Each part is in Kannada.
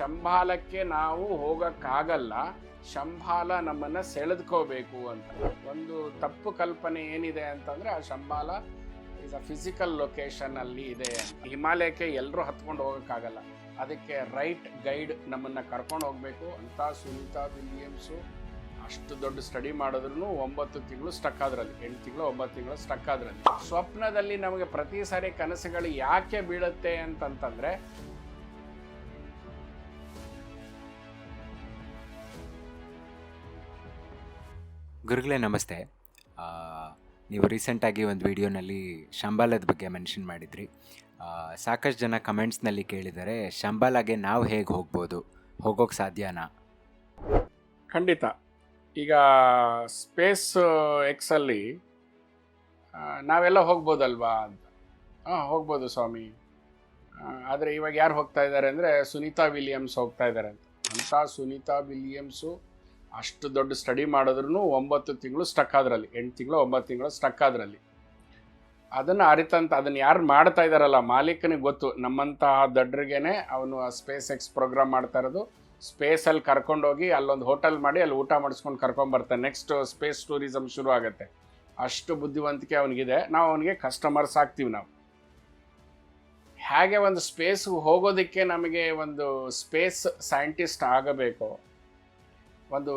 ಶಂಬಾಲಕ್ಕೆ ನಾವು ಹೋಗಕ್ಕಾಗಲ್ಲ ಶಂಬಾಲ ನಮ್ಮನ್ನ ಸೆಳೆದ್ಕೋಬೇಕು ಅಂತ. ಒಂದು ತಪ್ಪು ಕಲ್ಪನೆ ಏನಿದೆ ಅಂತಂದ್ರೆ ಆ Shambhala is a physical location ಅಲ್ಲಿ ಇದೆ ಹಿಮಾಲಯಕ್ಕೆ ಎಲ್ಲರೂ ಹತ್ಕೊಂಡು ಹೋಗಕ್ಕಾಗಲ್ಲ. ಅದಕ್ಕೆ ರೈಟ್ ಗೈಡ್ ನಮ್ಮನ್ನ ಕರ್ಕೊಂಡು ಹೋಗ್ಬೇಕು. ಅಂತ ಸುನೀತಾ, ವಿಲಿಯಮ್ಸು ಅಷ್ಟು ದೊಡ್ಡ ಸ್ಟಡಿ ಮಾಡಿದ್ರು ಒಂಬತ್ತು ತಿಂಗಳು ಸ್ಟಕ್ ಆದ್ರಲ್ಲಿ. ಎಂಟು ತಿಂಗಳು, ಒಂಬತ್ತು ತಿಂಗಳು ಸ್ಟಕ್ ಆದ್ರಲ್ಲಿ. ಸ್ವಪ್ನದಲ್ಲಿ ನಮಗೆ ಪ್ರತಿ ಸಾರಿ ಕನಸುಗಳು ಯಾಕೆ ಬೀಳುತ್ತೆ ಅಂತಂತಂದ್ರೆ ಗುರುಗಳೇ ನಮಸ್ತೆ. ನೀವು ರೀಸೆಂಟಾಗಿ ಒಂದು ವಿಡಿಯೋನಲ್ಲಿ ಶಂಬಾಲದ ಬಗ್ಗೆ ಮೆನ್ಷನ್ ಮಾಡಿದ್ರಿ. ಸಾಕಷ್ಟು ಜನ ಕಮೆಂಟ್ಸ್ನಲ್ಲಿ ಕೇಳಿದರೆ ಶಂಬಾಲಾಗೆ ನಾವು ಹೇಗೆ ಹೋಗ್ಬೋದು? ಹೋಗೋಕ್ಕೆ ಸಾಧ್ಯನಾ? ಖಂಡಿತ. ಈಗ ಸ್ಪೇಸ್, ಎಕ್ಸಲ್ಲಿ ನಾವೆಲ್ಲ ಹೋಗ್ಬೋದಲ್ವಾ ಅಂತ. ಹಾಂ ಹೋಗ್ಬೋದು ಸ್ವಾಮಿ. ಆದರೆ ಇವಾಗ ಯಾರು ಹೋಗ್ತಾ ಇದ್ದಾರೆ ಅಂದರೆ ಸುನೀತಾ ವಿಲಿಯಮ್ಸ್ ಹೋಗ್ತಾ ಇದ್ದಾರೆ ಅಂತ. ಅಂತ ಸುನೀತಾ ವಿಲಿಯಮ್ಸು ಅಷ್ಟು ದೊಡ್ಡ ಸ್ಟಡಿ ಮಾಡಿದ್ರೂ ಒಂಬತ್ತು ತಿಂಗಳು ಸ್ಟಕ್ ಆದ್ರಲ್ಲಿ. ಎಂಟು ತಿಂಗಳು, ಒಂಬತ್ತು ತಿಂಗಳು ಸ್ಟಕ್ ಆದ್ರಲ್ಲಿ. ಅದನ್ನು ಅರಿತಂತ, ಅದನ್ನು ಯಾರು ಮಾಡ್ತಾ ಇದ್ದಾರಲ್ಲ ಮಾಲೀಕನಿಗೆ ಗೊತ್ತು. ನಮ್ಮಂತಹ ದಡ್ರಿಗೇನೆ ಅವನು ಆ ಸ್ಪೇಸ್ ಎಕ್ಸ್ ಪ್ರೋಗ್ರಾಮ್ ಮಾಡ್ತಾ ಇರೋದು. ಸ್ಪೇಸಲ್ಲಿ ಕರ್ಕೊಂಡೋಗಿ ಅಲ್ಲೊಂದು ಹೋಟೆಲ್ ಮಾಡಿ ಅಲ್ಲಿ ಊಟ ಮಾಡಿಸ್ಕೊಂಡು ಕರ್ಕೊಂಬರ್ತಾನೆ ನೆಕ್ಸ್ಟ್ ಸ್ಪೇಸ್ ಟೂರಿಸಮ್ ಶುರು ಆಗುತ್ತೆ. ಅಷ್ಟು ಬುದ್ಧಿವಂತಿಕೆ ಅವನಿಗಿದೆ. ನಾವು ಅವನಿಗೆ ಕಸ್ಟಮರ್ಸ್ ಆಗ್ತೀವಿ ನಾವು. ಹೇಗೆ ಒಂದು ಸ್ಪೇಸ್ಗೆ ಹೋಗೋದಕ್ಕೆ ನಮಗೆ ಒಂದು ಸ್ಪೇಸ್ ಸೈಂಟಿಸ್ಟ್ ಆಗಬೇಕು ಒಂದು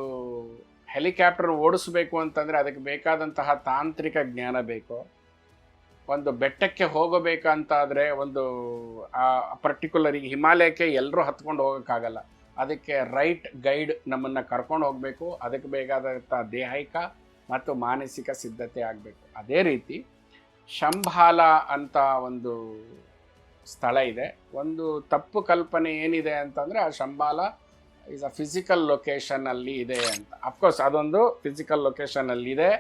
ಹೆಲಿಕಾಪ್ಟರ್ ಓಡಿಸ್ಬೇಕು ಅಂತಂದರೆ ಅದಕ್ಕೆ ಬೇಕಾದಂತಹ ತಾಂತ್ರಿಕ ಜ್ಞಾನ ಬೇಕು, ಒಂದು ಬೆಟ್ಟಕ್ಕೆ ಹೋಗಬೇಕಂತಾದರೆ ಒಂದು, ಆ ಪರ್ಟಿಕ್ಯುಲರ್ ಈಗ ಹಿಮಾಲಯಕ್ಕೆ ಎಲ್ಲರೂ ಹತ್ಕೊಂಡು ಹೋಗೋಕ್ಕಾಗಲ್ಲ. ಅದಕ್ಕೆ ರೈಟ್ ಗೈಡ್ ನಮ್ಮನ್ನು ಕರ್ಕೊಂಡು ಹೋಗಬೇಕು. ಅದಕ್ಕೆ ಬೇಕಾದಂಥ ದೇಹಿಕ ಮತ್ತು ಮಾನಸಿಕ ಸಿದ್ಧತೆ ಆಗಬೇಕು. ಅದೇ ರೀತಿ ಶಂಭಾಲ ಅಂತ ಒಂದು ಸ್ಥಳ ಇದೆ. ಒಂದು ತಪ್ಪು ಕಲ್ಪನೆ ಏನಿದೆ ಅಂತಂದರೆ ಆ ಶಂಭಾಲ ಇಸ್ ಅ ಫಿಸಿಕಲ್ ಲೊಕೇಶನಲ್ಲಿ ಇದೆ ಅಂತ. ಅಫ್ಕೋರ್ಸ್ ಅದೊಂದು ಫಿಸಿಕಲ್ ಲೊಕೇಶನಲ್ಲಿ ಇದೆ.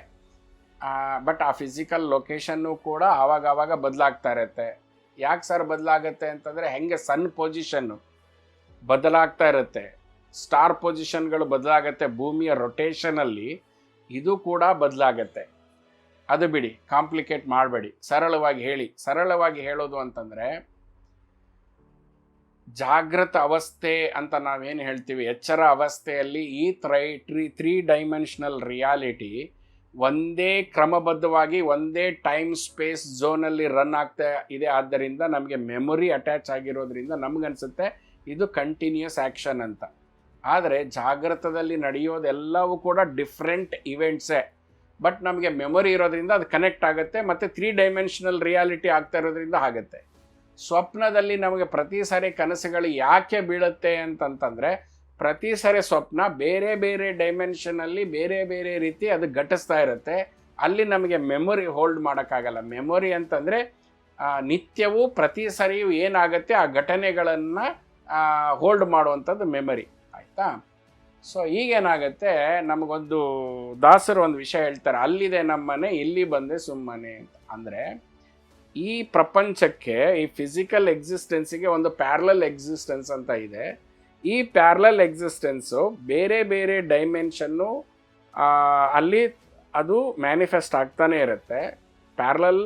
ಬಟ್ ಆ ಫಿಸಿಕಲ್ ಲೊಕೇಶನ್ನು ಕೂಡ ಆವಾಗ ಆವಾಗ ಬದಲಾಗ್ತಾ ಇರುತ್ತೆ. ಯಾಕೆ ಸರ್ ಬದಲಾಗುತ್ತೆ ಅಂತಂದರೆ ಹೆಂಗೆ ಸನ್ ಪೊಸಿಷನ್ನು ಬದಲಾಗ್ತಾ ಇರುತ್ತೆ. ಸ್ಟಾರ್ ಪೊಸಿಷನ್ಗಳು ಬದಲಾಗುತ್ತೆ ಭೂಮಿಯ ರೊಟೇಷನಲ್ಲಿ ಇದು ಕೂಡ ಬದಲಾಗತ್ತೆ. ಅದು ಬಿಡಿ ಕಾಂಪ್ಲಿಕೇಟ್ ಮಾಡಬೇಡಿ. ಸರಳವಾಗಿ ಹೇಳಿ. ಸರಳವಾಗಿ ಹೇಳೋದು ಅಂತಂದರೆ ಜಾಗೃತ ಅವಸ್ಥೆ ಅಂತ ನಾವೇನು ಹೇಳ್ತೀವಿ? ಎಚ್ಚರ ಅವಸ್ಥೆಯಲ್ಲಿ ಈ tri tree three dimensional reality ಒಂದೇ ಕ್ರಮಬದ್ಧವಾಗಿ, ಒಂದೇ ಟೈಮ್ ಸ್ಪೇಸ್ ಝೋನಲ್ಲಿ ರನ್ ಆಗ್ತಾ ಇದೆ. ಆದ್ದರಿಂದ ನಮಗೆ ಮೆಮೊರಿ ಅಟ್ಯಾಚ್ ಆಗಿರೋದ್ರಿಂದ ನಮಗನ್ಸುತ್ತೆ ಇದು ಕಂಟಿನ್ಯೂಸ್ ಆ್ಯಕ್ಷನ್ ಅಂತ. ಆದರೆ ಜಾಗೃತದಲ್ಲಿ ನಡೆಯೋದೆಲ್ಲವೂ ಕೂಡ ಡಿಫ್ರೆಂಟ್ ಇವೆಂಟ್ಸೇ ಬಟ್ ನಮಗೆ ಮೆಮೊರಿ ಇರೋದ್ರಿಂದ ಅದು ಕನೆಕ್ಟ್ ಆಗುತ್ತೆ, ಮತ್ತು ತ್ರೀ ಡೈಮೆನ್ಷನಲ್ ರಿಯಾಲಿಟಿ ಆಗ್ತಾ ಇರೋದ್ರಿಂದ ಆಗುತ್ತೆ. ಸ್ವಪ್ನದಲ್ಲಿ ನಮಗೆ ಪ್ರತಿ ಸಾರಿ ಕನಸುಗಳು ಯಾಕೆ ಬೀಳುತ್ತೆ ಅಂತಂತಂದರೆ, ಪ್ರತಿ ಸಾರಿ ಸ್ವಪ್ನ ಬೇರೆ ಬೇರೆ ಡೈಮೆನ್ಷನಲ್ಲಿ ಬೇರೆ ಬೇರೆ ರೀತಿ ಅದು ಘಟಿಸ್ತಾ ಇರುತ್ತೆ. ಅಲ್ಲಿ ನಮಗೆ ಮೆಮೊರಿ ಹೋಲ್ಡ್ ಮಾಡೋಕ್ಕಾಗಲ್ಲ. ಮೆಮೊರಿ ಅಂತಂದರೆ ನಿತ್ಯವೂ ಪ್ರತಿ ಸರಿಯೂ ಏನಾಗುತ್ತೆ ಆ ಘಟನೆಗಳನ್ನು ಹೋಲ್ಡ್ ಮಾಡುವಂಥದ್ದು ಮೆಮೊರಿ ಆಯಿತಾ? ಸೊ ಈಗೇನಾಗುತ್ತೆ, ನಮಗೊಂದು ದಾಸರು ಒಂದು ವಿಷಯ ಹೇಳ್ತಾರೆ. ಅಲ್ಲಿದೆ ನಮ್ಮನೆ, ಇಲ್ಲಿ ಬಂದೆ ಸುಮ್ಮನೆ ಅಂತ. ಅಂದರೆ ಈ ಪ್ರಪಂಚಕ್ಕೆ, ಈ ಫಿಸಿಕಲ್ ಎಕ್ಸಿಸ್ಟೆನ್ಸಿಗೆ ಒಂದು ಪ್ಯಾರಲಲ್ ಎಕ್ಸಿಸ್ಟೆನ್ಸ್ ಅಂತ ಇದೆ. ಈ ಪ್ಯಾರಲಲ್ ಎಕ್ಸಿಸ್ಟೆನ್ಸು ಬೇರೆ ಬೇರೆ ಡೈಮೆನ್ಷನ್ನು ಅಲ್ಲಿ ಅದು ಮ್ಯಾನಿಫೆಸ್ಟ್ ಆಗ್ತಾನೆ ಇರುತ್ತೆ. ಪ್ಯಾರಲಲ್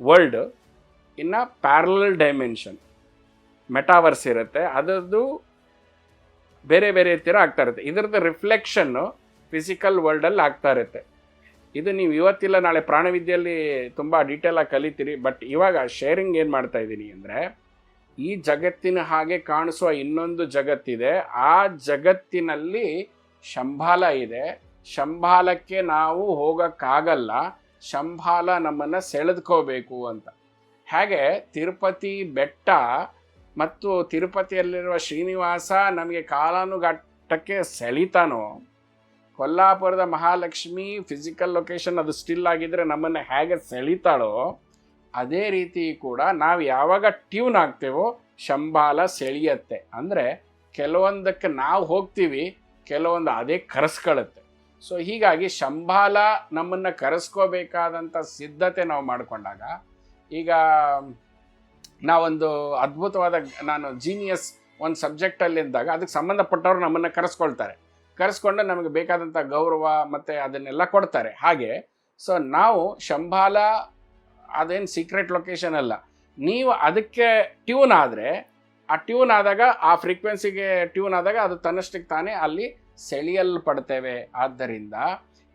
ವರ್ಲ್ಡ್ ಇನ್ನು ಪ್ಯಾರಲಲ್ ಡೈಮೆನ್ಷನ್ ಮೆಟಾವರ್ಸ್ ಇರುತ್ತೆ. ಅದರದ್ದು ಬೇರೆ ಬೇರೆ ಥರ ಆಗ್ತಾ ಇರುತ್ತೆ. ಇದರದ್ದು ರಿಫ್ಲೆಕ್ಷನ್ನು ಫಿಸಿಕಲ್ ವರ್ಲ್ಡಲ್ಲಿ ಆಗ್ತಾ ಇರುತ್ತೆ. ಇದು ನೀವು ಇವತ್ತಿಲ್ಲ, ನಾಳೆ ಪ್ರಾಣವಿದ್ಯೆಯಲ್ಲಿ ತುಂಬ ಡೀಟೇಲಾಗಿ ಕಲಿತೀರಿ. ಬಟ್ ಇವಾಗ ಶೇರಿಂಗ್ ಏನು ಮಾಡ್ತಾ ಇದ್ದೀನಿ ಅಂದರೆ, ಈ ಜಗತ್ತಿನ ಹಾಗೆ ಕಾಣಿಸುವ ಇನ್ನೊಂದು ಜಗತ್ತಿದೆ. ಆ ಜಗತ್ತಿನಲ್ಲಿ ಶಂಭಾಲ ಇದೆ. ಶಂಭಾಲಕ್ಕೆ ನಾವು ಹೋಗೋಕ್ಕಾಗಲ್ಲ. ಶಂಭಾಲ ನಮ್ಮನ್ನು ಸೆಳೆದುಕೋಬೇಕು ಅಂತ. ಹಾಗೆ? ತಿರುಪತಿ ಬೆಟ್ಟ ಮತ್ತು ತಿರುಪತಿಯಲ್ಲಿರುವ ಶ್ರೀನಿವಾಸ ನಮಗೆ ಕಾಲಾನುಘಟ್ಟಕ್ಕೆ ಸೆಳಿತಾನೋ ಕೊಲ್ಲಾಪುರದ ಮಹಾಲಕ್ಷ್ಮಿ ಫಿಸಿಕಲ್ ಲೊಕೇಶನ್ ಅದು ಸ್ಟಿಲ್ ಆಗಿದ್ರೆ ನಮ್ಮನ್ನು ಹೇಗೆ ಸೆಳಿತಾಳೋ ಅದೇ ರೀತಿ ಕೂಡ ನಾವು ಯಾವಾಗ ಟ್ಯೂನ್ ಆಗ್ತೇವೋ ಶಂಬಾಲ ಸೆಳೆಯತ್ತೆ. ಅಂದರೆ ಕೆಲವೊಂದಕ್ಕೆ ನಾವು ಹೋಗ್ತೀವಿ, ಕೆಲವೊಂದು ಅದೇ ಕರೆಸ್ಕೊಳ್ಳುತ್ತೆ ಸೊ ಹೀಗಾಗಿ ಶಂಬಾಲ ನಮ್ಮನ್ನು ಕರೆಸ್ಕೋಬೇಕಾದಂಥ ಸಿದ್ಧತೆ ನಾವು ಮಾಡಿಕೊಂಡಾಗ, ಈಗ ನಾವೊಂದು ಅದ್ಭುತವಾದ, ನಾನು ಜೀನಿಯಸ್ ಒಂದು ಸಬ್ಜೆಕ್ಟಲ್ಲಿ ಇದ್ದಾಗ ಅದಕ್ಕೆ ಸಂಬಂಧಪಟ್ಟವ್ರು ನಮ್ಮನ್ನು ಕರೆಸ್ಕೊಳ್ತಾರೆ. ಕರೆಸ್ಕೊಂಡು ನಮಗೆ ಬೇಕಾದಂಥ ಗೌರವ ಮತ್ತು ಅದನ್ನೆಲ್ಲ ಕೊಡ್ತಾರೆ. ಹಾಗೆ ಸೊ ನಾವು ಶಂಬಾಲ ಅದೇನು ಸೀಕ್ರೆಟ್ ಲೊಕೇಶನ್ ಅಲ್ಲ. ನೀವು ಅದಕ್ಕೆ ಟ್ಯೂನ್ ಆದರೆ, ಆ ಟ್ಯೂನ್ ಆದಾಗ, ಆ ಫ್ರೀಕ್ವೆನ್ಸಿಗೆ ಟ್ಯೂನ್ ಆದಾಗ ಅದು ತನ್ನಷ್ಟಕ್ಕೆ ತಾನೇ ಅಲ್ಲಿ ಸೆಳೆಯಲ್ಪಡ್ತೇವೆ. ಆದ್ದರಿಂದ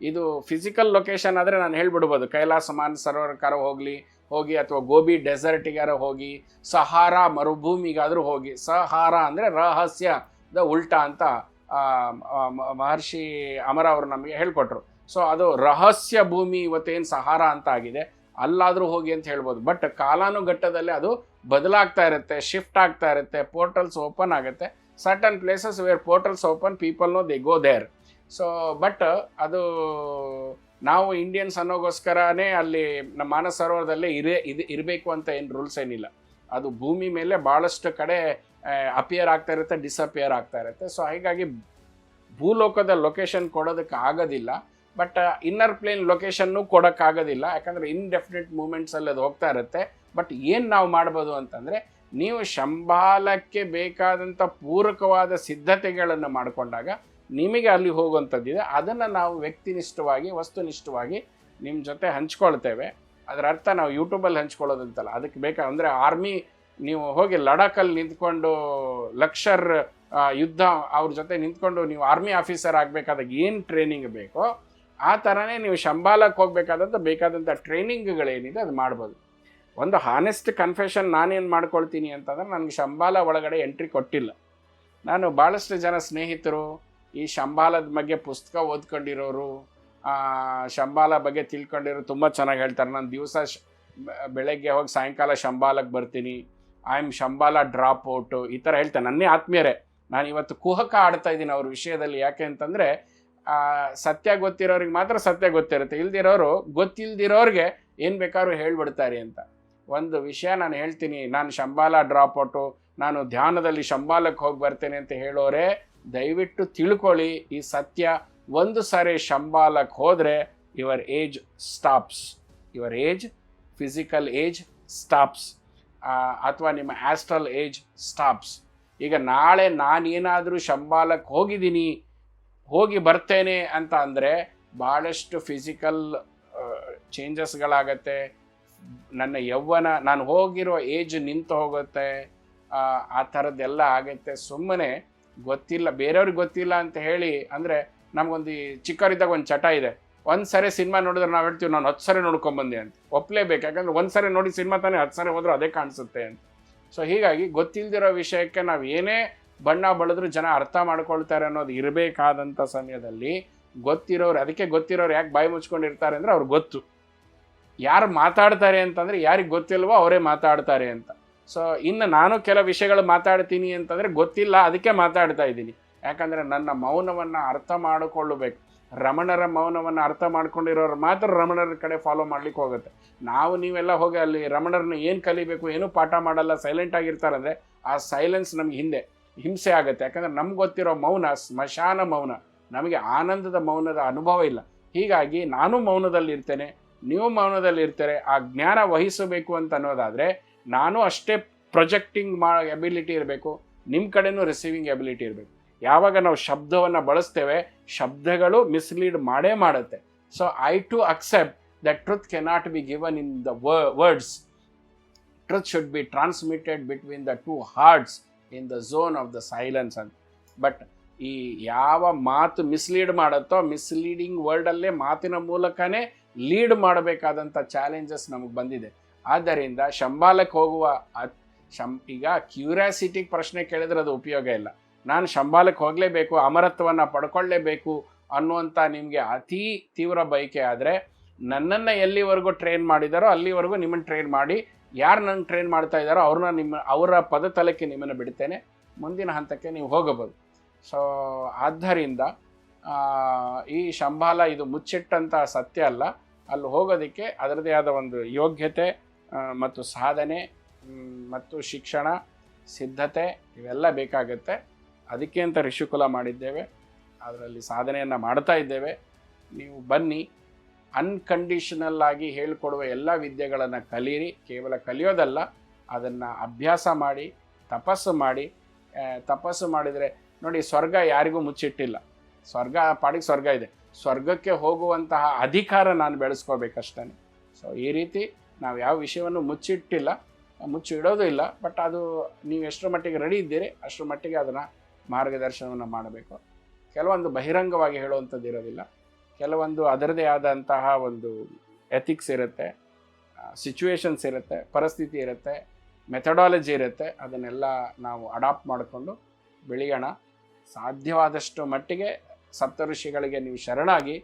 ಇದು ಫಿಸಿಕಲ್ ಲೊಕೇಶನ್ ಆದರೆ ನಾನು ಹೇಳ್ಬಿಡ್ಬೋದು. ಕೈಲಾಸ ಮಾನ್ ಸರೋವರಕ್ಕಾರ ಹೋಗಲಿ, ಹೋಗಿ ಅಥವಾ ಗೋಬಿ ಡೆಸರ್ಟಿಗಾರ ಹೋಗಿ, ಸಹಾರಾ ಮರುಭೂಮಿಗಾದರೂ ಹೋಗಿ. ಸಹಾರ ಅಂದರೆ ರಹಸ್ಯದ ಉಲ್ಟಾ ಅಂತ ಮಹರ್ಷಿ ಅಮರ ಅವರು ನಮಗೆ ಹೇಳ್ಕೊಟ್ರು. ಸೊ ಅದು ರಹಸ್ಯ ಭೂಮಿ ಇವತ್ತೇನು ಸಹಾರ ಅಂತ ಆಗಿದೆ. ಅಲ್ಲಾದರೂ ಹೋಗಿ ಅಂತ ಹೇಳ್ಬೋದು. ಬಟ್ ಕಾಲಾನುಘಟ್ಟದಲ್ಲಿ ಅದು ಬದಲಾಗ್ತಾ ಇರುತ್ತೆ ಶಿಫ್ಟ್ ಆಗ್ತಾ ಇರುತ್ತೆ ಪೋರ್ಟಲ್ಸ್ ಓಪನ್ ಆಗುತ್ತೆ. Certain places where portals open people know they go there so but ಅದು ನಾವು ಇಂಡಿಯನ್ಸ್ ಅನ್ನೋಗೋಸ್ಕರನೇ ಅಲ್ಲಿ ನಮ್ಮ ಮಾನಸ ಸರೋವರದಲ್ಲೇ ಇರೇ, ಇದು ಇರಬೇಕು ಅಂತ ಏನು ರೂಲ್ಸ್ ಏನಿಲ್ಲ. ಅದು ಭೂಮಿ ಮೇಲೆ ಭಾಳಷ್ಟು ಕಡೆ ಅಪಿಯರ್ ಆಗ್ತಾ ಇರುತ್ತೆ ಡಿಸಪಿಯರ್ ಆಗ್ತಾ ಇರುತ್ತೆ. ಸೊ ಹೀಗಾಗಿ ಭೂಲೋಕದ ಲೊಕೇಶನ್ ಕೊಡೋದಕ್ಕೆ ಆಗೋದಿಲ್ಲ. ಬಟ್ ಇನ್ನರ್ ಪ್ಲೇನ್ ಲೊಕೇಶನ್ನು ಕೊಡೋಕ್ಕಾಗೋದಿಲ್ಲ ಯಾಕಂದರೆ ಇನ್ಡೆಫಿನೆಟ್ ಮೂಮೆಂಟ್ಸಲ್ಲಿ ಅದು ಹೋಗ್ತಾ ಇರುತ್ತೆ. ಬಟ್ ಏನು ನಾವು ಮಾಡ್ಬೋದು ಅಂತಂದರೆ, ನೀವು ಶಂಬಾಲಕ್ಕೆ ಬೇಕಾದಂಥ ಪೂರಕವಾದ ಸಿದ್ಧತೆಗಳನ್ನು ಮಾಡಿಕೊಂಡಾಗ, ನಿಮಗೆ ಅಲ್ಲಿ ಹೋಗುವಂಥದ್ದಿದೆ. ಅದನ್ನು ನಾವು ವ್ಯಕ್ತಿನಿಷ್ಠವಾಗಿ, ವಸ್ತುನಿಷ್ಠವಾಗಿ ನಿಮ್ಮ ಜೊತೆ ಹಂಚ್ಕೊಳ್ತೇವೆ. ಅದರ ಅರ್ಥ ನಾವು ಯೂಟ್ಯೂಬಲ್ಲಿ ಹಂಚ್ಕೊಳ್ಳೋದಂತಲ್ಲ. ಅದಕ್ಕೆ ಬೇಕಾ, ಅಂದರೆ ಆರ್ಮಿ ನೀವು ಹೋಗಿ ಲಡಾಖಲ್ಲಿ ನಿಂತ್ಕೊಂಡು ಲಕ್ಷರ್ ಯುದ್ಧ ಅವ್ರ ಜೊತೆ ನಿಂತ್ಕೊಂಡು ನೀವು ಆರ್ಮಿ ಆಫೀಸರ್ ಆಗಬೇಕಾದಾಗ ಏನು ಟ್ರೈನಿಂಗ್ ಬೇಕೋ ಆ ಥರನೇ ನೀವು ಶಂಬಾಲಕ್ಕೆ ಹೋಗಬೇಕಾದಂಥ ಬೇಕಾದಂಥ ಟ್ರೈನಿಂಗ್ಗಳೇನಿದೆ ಅದು ಮಾಡ್ಬೋದು. ಒಂದು ಹಾನೆಸ್ಟ್ ಕನ್ಫೆಷನ್ ನಾನೇನು ಮಾಡ್ಕೊಳ್ತೀನಿ ಅಂತಂದ್ರೆ ನನಗೆ ಶಂಬಾಲ ಒಳಗಡೆ ಎಂಟ್ರಿ ಕೊಟ್ಟಿಲ್ಲ. ನಾನು ಭಾಳಷ್ಟು ಜನ ಸ್ನೇಹಿತರು, ಈ ಶಂಬಾಲದ ಬಗ್ಗೆ ಪುಸ್ತಕ ಓದ್ಕೊಂಡಿರೋರು ಶಂಬಾಲ ಬಗ್ಗೆ ತಿಳ್ಕೊಂಡಿರೋ ತುಂಬ ಚೆನ್ನಾಗಿ ಹೇಳ್ತಾರೆ. ನಾನು ದಿವಸ ಬೆಳಗ್ಗೆ ಹೋಗಿ ಸಾಯಂಕಾಲ ಶಂಬಾಲಕ್ಕೆ ಬರ್ತೀನಿ. I am Shambhala drop out ಈ ಥರ ಹೇಳ್ತೇನೆ. ನನ್ನೇ ಆತ್ಮೀಯರೇ, ನಾನು ಇವತ್ತು ಕುಹಕ ಆಡ್ತಾ ಇದ್ದೀನಿ ಅವ್ರ ವಿಷಯದಲ್ಲಿ. ಯಾಕೆ ಅಂತಂದರೆ ಸತ್ಯ ಗೊತ್ತಿರೋರಿಗೆ ಮಾತ್ರ ಸತ್ಯ ಗೊತ್ತಿರುತ್ತೆ. ಇಲ್ದಿರೋರು ಗೊತ್ತಿಲ್ದಿರೋರಿಗೆ ಏನು ಬೇಕಾದ್ರೂ ಹೇಳ್ಬಿಡ್ತಾರೆ ಅಂತ. ಒಂದು ವಿಷಯ ನಾನು ಹೇಳ್ತೀನಿ. ನಾನು ಶಂಬಾಲ ಡ್ರಾಪ್ ಔಟು ನಾನು ಧ್ಯಾನದಲ್ಲಿ ಶಂಬಾಲಕ್ಕೆ ಹೋಗಿ ಬರ್ತೇನೆ ಅಂತ ಹೇಳೋರೆ, ದಯವಿಟ್ಟು ತಿಳ್ಕೊಳ್ಳಿ. ಈ ಸತ್ಯ ಒಂದು ಸಾರಿ ಶಂಬಾಲಕ್ಕೆ ಹೋದರೆ your age stops your age physical age stops ಅಥವಾ ನಿಮ್ಮ ಆಸ್ಟ್ರಲ್ ಏಜ್ ಸ್ಟಾಪ್ಸ್ ಈಗ ನಾಳೆ ನಾನೇನಾದರೂ ಶಂಬಾಲಕ್ಕೆ ಹೋಗಿದ್ದೀನಿ ಹೋಗಿ ಬರ್ತೇನೆ ಅಂತ ಅಂದರೆ ಭಾಳಷ್ಟು ಫಿಸಿಕಲ್ ಚೇಂಜಸ್ಗಳಾಗತ್ತೆ ನನ್ನ ಯೌವನ ನಾನು ಹೋಗಿರೋ ಏಜ್ ನಿಂತು ಹೋಗುತ್ತೆ. ಆ, ಥರದ್ದೆಲ್ಲ ಆಗುತ್ತೆ. ಸುಮ್ಮನೆ ಗೊತ್ತಿಲ್ಲ ಬೇರೆಯವ್ರಿಗೆ ಗೊತ್ತಿಲ್ಲ ಅಂತ ಹೇಳಿ ಅಂದರೆ ನಮಗೊಂದು ಚಿಕ್ಕವರಿದ್ದಾಗ ಒಂದು ಚಟ ಇದೆ. ಒಂದು ಸರಿ ಸಿನಿಮಾ ನೋಡಿದ್ರೆ ನಾವು ಹೇಳ್ತೀವಿ, ನಾನು ಹತ್ತು ಸರಿ ನೋಡ್ಕೊಂಬಂದೆ ಅಂತ. ಒಪ್ಪಲೇಬೇಕು ಯಾಕಂದ್ರೆ ಒಂದು ಸರಿ ನೋಡಿ ಸಿನಿಮಾ ತಾನೇ ಹತ್ತು ಸರಿ ಹೋದರೂ ಅದೇ ಕಾಣಿಸುತ್ತೆ ಅಂತ. ಸೊ ಹೀಗಾಗಿ ಗೊತ್ತಿಲ್ದಿರೋ ವಿಷಯಕ್ಕೆ ನಾವು ಏನೇ ಬಣ್ಣ ಬಳಿದ್ರು ಜನ ಅರ್ಥ ಮಾಡ್ಕೊಳ್ತಾರೆ ಅನ್ನೋದು ಇರಬೇಕಾದಂಥ ಸಮಯದಲ್ಲಿ ಗೊತ್ತಿರೋರು, ಅದಕ್ಕೆ ಗೊತ್ತಿರೋರು ಯಾಕೆ ಬಾಯಿ ಮುಚ್ಕೊಂಡಿರ್ತಾರೆ ಅಂದರೆ ಅವ್ರಿಗೆ ಗೊತ್ತು. ಯಾರು ಮಾತಾಡ್ತಾರೆ ಅಂತಂದರೆ ಯಾರಿಗೆ ಗೊತ್ತಿಲ್ವೋ ಅವರೇ ಮಾತಾಡ್ತಾರೆ ಅಂತ. ಸೊ ಇನ್ನು ನಾನು ಕೆಲವು ವಿಷಯಗಳು ಮಾತಾಡ್ತೀನಿ ಅಂತಂದರೆ ಗೊತ್ತಿಲ್ಲ, ಅದಕ್ಕೆ ಮಾತಾಡ್ತಾ ಇದ್ದೀನಿ. ಯಾಕಂದರೆ ನನ್ನ ಮೌನವನ್ನು ಅರ್ಥ ಮಾಡಿಕೊಳ್ಳಬೇಕು ರಮಣರ ಮೌನವನ್ನು ಅರ್ಥ ಮಾಡ್ಕೊಂಡಿರೋರು ಮಾತ್ರ ರಮಣರ ಕಡೆ ಫಾಲೋ ಮಾಡ್ಲಿಕ್ಕೆ ಹೋಗುತ್ತೆ. ನಾವು ನೀವೆಲ್ಲ ಹೋಗಿ ಅಲ್ಲಿ ರಮಣರನ್ನ ಏನು ಕಲಿಬೇಕು, ಏನೂ ಪಾಠ ಮಾಡಲ್ಲ ಸೈಲೆಂಟ್ ಆಗಿರ್ತಾರಂದ್ರೆ ಆ ಸೈಲೆನ್ಸ್ ನಮ್ಗೆ ಹಿಂದೆ, ಹಿಂಸೆ ಆಗುತ್ತೆ. ಯಾಕಂದ್ರೆ ನಮ್ಗೆ ಗೊತ್ತಿರೋ ಮೌನ, ಸ್ಮಶಾನ ಮೌನ. ನಮಗೆ ಆನಂದದ ಮೌನದ ಅನುಭವ ಇಲ್ಲ. ಹೀಗಾಗಿ ನಾನು ಮೌನದಲ್ಲಿ ಇರ್ತೇನೆ, ನೀವು ಮೌನದಲ್ಲಿ ಇರ್ತಾರೆ, ಆ ಜ್ಞಾನ ವಹಿಸಬೇಕು ಅಂತ ಅನ್ನೋದಾದರೆ ನಾನು ಅಷ್ಟೇ ಪ್ರೊಜೆಕ್ಟಿಂಗ್ ಮಾ ಎಬಿಲಿಟಿ ಇರಬೇಕು ನಿಮ್ಮ ಕಡೆನೂ ರಿಸೀವಿಂಗ್ ಎಬಿಲಿಟಿ ಇರಬೇಕು. ಯಾವಾಗ ನಾವು ಶಬ್ದವನ್ನು ಬಳಸ್ತೇವೆ, ಶಬ್ದಗಳು ಮಿಸ್ಲೀಡ್ ಮಾಡೇ ಮಾಡುತ್ತೆ. So I to accept that truth cannot be given in the words truth should be transmitted between the two hearts in the zone of the silence ಅಂತ ಬಟ್ ಈ ಯಾವ ಮಾತು ಮಿಸ್ಲೀಡ್ ಮಾಡುತ್ತೋ ಮಿಸ್ಲೀಡಿಂಗ್ ವರ್ಡಲ್ಲೇ ಮಾತಿನ ಮೂಲಕನೇ ಲೀಡ್ ಮಾಡಬೇಕಾದಂಥ ಚಾಲೆಂಜಸ್ ನಮಗೆ ಬಂದಿದೆ. ಆದ್ದರಿಂದ ಶಂಬಾಲಕ್ಕೆ ಹೋಗುವ ಶಂ, ಈಗ ಕ್ಯೂರಿಯಾಸಿಟಿಗೆ ಪ್ರಶ್ನೆ ಕೇಳಿದ್ರೆ ಅದು ಉಪಯೋಗ ಇಲ್ಲ. ನಾನು ಶಂಬಾಲಕ್ಕೆ ಹೋಗಲೇಬೇಕು, ಅಮರತ್ವವನ್ನು ಪಡ್ಕೊಳ್ಳೇಬೇಕು ಅನ್ನುವಂಥ ನಿಮಗೆ ಅತಿ ತೀವ್ರ ಬಯಕೆ ಆದರೆ ನನ್ನನ್ನು ಎಲ್ಲಿವರೆಗೂ ಟ್ರೈನ್ ಮಾಡಿದಾರೋ ಅಲ್ಲಿವರೆಗೂ ನಿಮ್ಮನ್ನು ಟ್ರೈನ್ ಮಾಡಿ, ಯಾರು ನಂಗೆ ಟ್ರೈನ್ ಮಾಡ್ತಾ ಇದ್ದಾರೋ ಅವ್ರನ್ನ ನಿಮ್ಮ, ಅವರ ಪದ ತಲಕ್ಕೆ ನಿಮ್ಮನ್ನು ಬಿಡ್ತೇನೆ. ಮುಂದಿನ ಹಂತಕ್ಕೆ ನೀವು ಹೋಗಬಹುದು. ಸೊ ಆದ್ದರಿಂದ ಈ ಶಂಬಾಲ ಇದು ಮುಚ್ಚಿಟ್ಟಂಥ ಸತ್ಯ ಅಲ್ಲ. ಅಲ್ಲಿ ಹೋಗೋದಕ್ಕೆ ಅದರದೇ ಆದ ಒಂದು ಯೋಗ್ಯತೆ ಮತ್ತು ಸಾಧನೆ ಮತ್ತು ಶಿಕ್ಷಣ, ಸಿದ್ಧತೆ, ಇವೆಲ್ಲ ಬೇಕಾಗುತ್ತೆ. ಅದಕ್ಕೆ ಅಂತ ಋಷಿಕುಲ ಮಾಡಿದ್ದೇವೆ. ಅದರಲ್ಲಿ ಸಾಧನೆಯನ್ನು ಮಾಡ್ತಾ ಇದ್ದೇವೆ. ನೀವು ಬನ್ನಿ ಅನ್ಕಂಡೀಷನಲ್ ಆಗಿ ಹೇಳಿಕೊಡುವ ಎಲ್ಲ ವಿದ್ಯೆಗಳನ್ನು ಕಲೀರಿ. ಕೇವಲ ಕಲಿಯೋದಲ್ಲ, ಅದನ್ನು ಅಭ್ಯಾಸ ಮಾಡಿ, ತಪಸ್ಸು ಮಾಡಿ ತಪಸ್ಸು ಮಾಡಿದರೆ, ನೋಡಿ ಸ್ವರ್ಗ ಯಾರಿಗೂ ಮುಚ್ಚಿಟ್ಟಿಲ್ಲ. ಸ್ವರ್ಗ, ಪಾಡಿಗೆ ಸ್ವರ್ಗ ಇದೆ. ಸ್ವರ್ಗಕ್ಕೆ ಹೋಗುವಂತಹ ಅಧಿಕಾರ ನಾನು ಬೆಳೆಸ್ಕೋಬೇಕಷ್ಟೇ ಸೊ ಈ ರೀತಿ ನಾವು ಯಾವ ವಿಷಯವನ್ನು ಮುಚ್ಚಿಟ್ಟಿಲ್ಲ, ಮುಚ್ಚಿಡೋದು ಇಲ್ಲ ಬಟ್ ಅದು ನೀವು ಎಷ್ಟರ ಮಟ್ಟಿಗೆ ರೆಡಿ ಇದ್ದೀರಿ, ಅಷ್ಟರ ಮಟ್ಟಿಗೆ ಅದನ್ನು ಮಾರ್ಗದರ್ಶನವನ್ನು ಮಾಡಬೇಕು. ಕೆಲವೊಂದು ಬಹಿರಂಗವಾಗಿ ಹೇಳುವಂಥದ್ದು ಇರೋದಿಲ್ಲ. ಕೆಲವೊಂದು ಅದರದೇ ಆದಂತಹ ಒಂದು ಎಥಿಕ್ಸ್ ಇರುತ್ತೆ ಸಿಚುವೇಶನ್ಸ್ ಇರುತ್ತೆ, ಪರಿಸ್ಥಿತಿ ಇರುತ್ತೆ ಮೆಥಡಾಲಜಿ ಇರುತ್ತೆ. ಅದನ್ನೆಲ್ಲ ನಾವು ಅಡಾಪ್ಟ್ ಮಾಡಿಕೊಂಡು ಬೆಳೆಯೋಣ. ಸಾಧ್ಯವಾದಷ್ಟು ಮಟ್ಟಿಗೆ ಸಪ್ತಋಷಿಗಳಿಗೆ ನೀವು ಶರಣಾಗಿ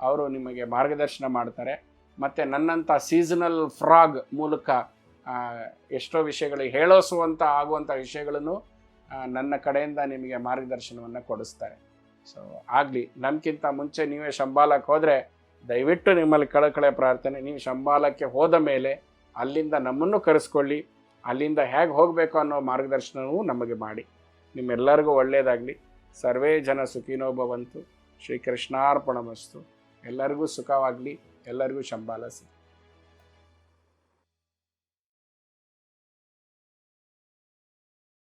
ಅವರು ನಿಮಗೆ ಮಾರ್ಗದರ್ಶನ ಮಾಡ್ತಾರೆ. ಮತ್ತು ನನ್ನಂಥ ಸೀಸನಲ್ ಫ್ರಾಗ್ ಮೂಲಕ ಎಷ್ಟೋ ವಿಷಯಗಳಿಗೆ ಹೇಳೋಸುವಂಥ, ಆಗುವಂಥ ವಿಷಯಗಳನ್ನು ನನ್ನ ಕಡೆಯಿಂದ ನಿಮಗೆ ಮಾರ್ಗದರ್ಶನವನ್ನು ಕೊಡಿಸ್ತಾರೆ. ಸೊ ಆಗಲಿ ನನಗಿಂತ ಮುಂಚೆ ನೀವೇ ಶಂಬಾಲಕ್ಕೆ ಹೋದರೆ, ದಯವಿಟ್ಟು ನಿಮ್ಮಲ್ಲಿ ಕಳಕಳೆ ಪ್ರಾರ್ಥನೆ, ನೀವು ಶಂಬಾಲಕ್ಕೆ ಹೋದ ಮೇಲೆ ಅಲ್ಲಿಂದ ನಮ್ಮನ್ನು ಕರೆಸ್ಕೊಳ್ಳಿ, ಅಲ್ಲಿಂದ ಹೇಗೆ ಹೋಗಬೇಕು ಅನ್ನೋ ಮಾರ್ಗದರ್ಶನವೂ ನಮಗೆ ಮಾಡಿ. ನಿಮ್ಮೆಲ್ಲರಿಗೂ ಒಳ್ಳೆಯದಾಗಲಿ ಸರ್ವೇ ಜನ ಸುಖಿನೋ ಭವಂತು. ಶ್ರೀ ಕೃಷ್ಣಾರ್ಪಣಮಸ್ತು ಎಲ್ಲರಿಗೂ ಸುಖವಾಗಲಿ. ಎಲ್ಲರಿಗೂ ಶಂಬಾಲ ಸಿಗಲಿ.